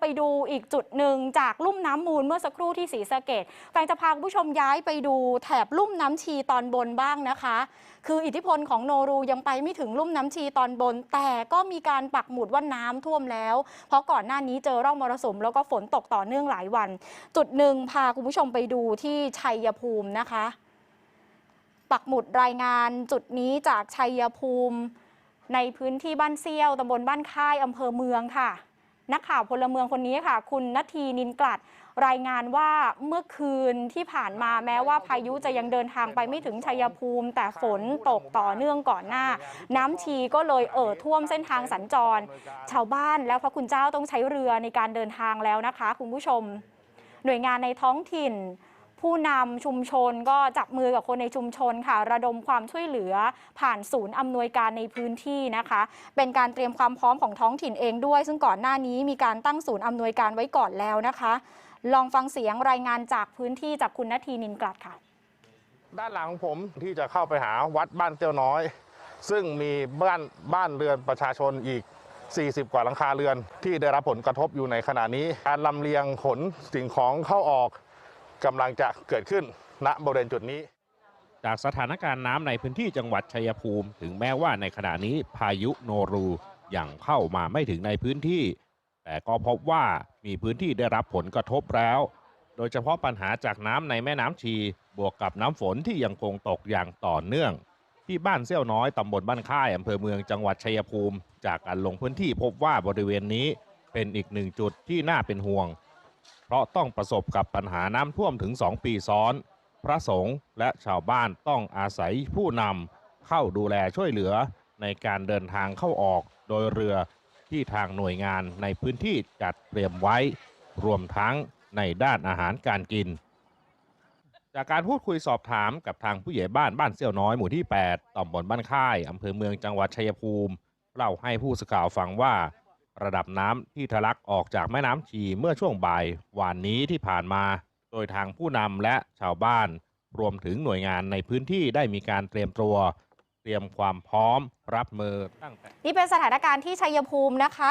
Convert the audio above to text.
ไปดูอีกจุดหนึ่งจากลุ่มน้ำมูลเมื่อสักครู่ที่ศรีสะเกดแฟนจะพาคุณผู้ชมย้ายไปดูแถบลุ่มน้ำชีตอนบนบ้างนะคะ คืออิทธิพลของโนรูยังไปไม่ถึงลุ่มน้ำชีตอนบน แต่ก็มีการปักหมุดว่าน้ำท่วมแล้ว เพราะก่อนหน้านี้เจอร่องมรสุมแล้วก็ฝนตกต่อเนื่องหลายวัน จุดหนึ่งพาคุณผู้ชมไปดูที่ชัยภูมินะคะ ปักหมุดรายงานจุดนี้จากชัยภูมิ ในพื้นที่บ้านเซี่ยวตำบลบ้านค่ายอำเภอเมืองค่ะ นักข่าวพลเมืองคนนี้ค่ะ คุณนัททีนินกลัดรายงานว่าเมื่อคืนที่ผ่านมาแม้ว่าพายุจะยังเดินทางไปไม่ถึงชัยภูมิ แต่ฝนตกต่อเนื่องก่อนหน้า น้ำชีก็เลยเอ่อท่วมเส้นทางสัญจร ชาวบ้านแล้วพระคุณเจ้าต้องใช้เรือในการเดินทางแล้วนะคะ คุณผู้ชม หน่วยงานในท้องถิ่น ผู้นำชุมชนก็จับมือกับคนในชุมชนค่ะ ระดมความช่วยเหลือผ่านศูนย์อำนวยการในพื้นที่นะคะ เป็นการเตรียมความพร้อมของท้องถิ่นเองด้วย ซึ่งก่อนหน้านี้มีการตั้งศูนย์อำนวยการไว้ก่อนแล้วนะคะ ลองฟังเสียงรายงานจากพื้นที่จากคุณนาทีนินกลัดค่ะ ด้านหลังของผมที่จะเข้าไปหาวัดบ้านเตี้ยวน้อย ซึ่งมีบ้านบ้านเรือนประชาชนอีก 40 กว่าหลังคาเรือน ที่ได้รับผลกระทบอยู่ในขณะนี้ การลำเลียงขนสิ่งของเข้าออก กำลังจะเกิดขึ้นณบริเวณจุดนี้ จากสถานการณ์น้ำในพื้นที่จังหวัดชัยภูมิ ถึงแม้ว่าในขณะนี้พายุโนรูยังเข้ามาไม่ถึงในพื้นที่ แต่ก็พบว่ามีพื้นที่ได้รับผลกระทบแล้ว โดยเฉพาะปัญหาจากน้ำในแม่น้ำชี บวกกับน้ำฝนที่ยังคงตกอย่างต่อเนื่อง ที่บ้านเซี่ยวน้อยตำบลบ้านค่ายอำเภอเมืองจังหวัดชัยภูมิ จากการลงพื้นที่พบว่าบริเวณนี้เป็นอีกหนึ่งจุดที่น่าเป็นห่วง เพราะต้องประสบกับปัญหาน้ำท่วมถึง2ปีซ้อน พระสงฆ์และชาวบ้านต้องอาศัยผู้นำเข้าดูแลช่วยเหลือในการเดินทางเข้าออกโดยเรือที่ทางหน่วยงานในพื้นที่จัดเตรียมไว้ รวมทั้งในด้านอาหารการกิน จากการพูดคุยสอบถามกับทางผู้ใหญ่บ้านบ้านเซี่ยวน้อยหมู่ที่ 8ตำบลบ้านค่ายอำเภอเมืองจังหวัดชัยภูมิ เล่าให้ผู้สื่อข่าวฟังว่า ระดับน้ำที่ทะลักออกจากแม่น้ำชีเมื่อช่วงบ่ายวานนี้ที่ผ่านมา โดยทางผู้นำและชาวบ้าน รวมถึงหน่วยงานในพื้นที่ได้มีการเตรียมตัว เตรียมความพร้อมรับมือตั้งแต่ นี่เป็นสถานการณ์ที่ชัยภูมินะคะ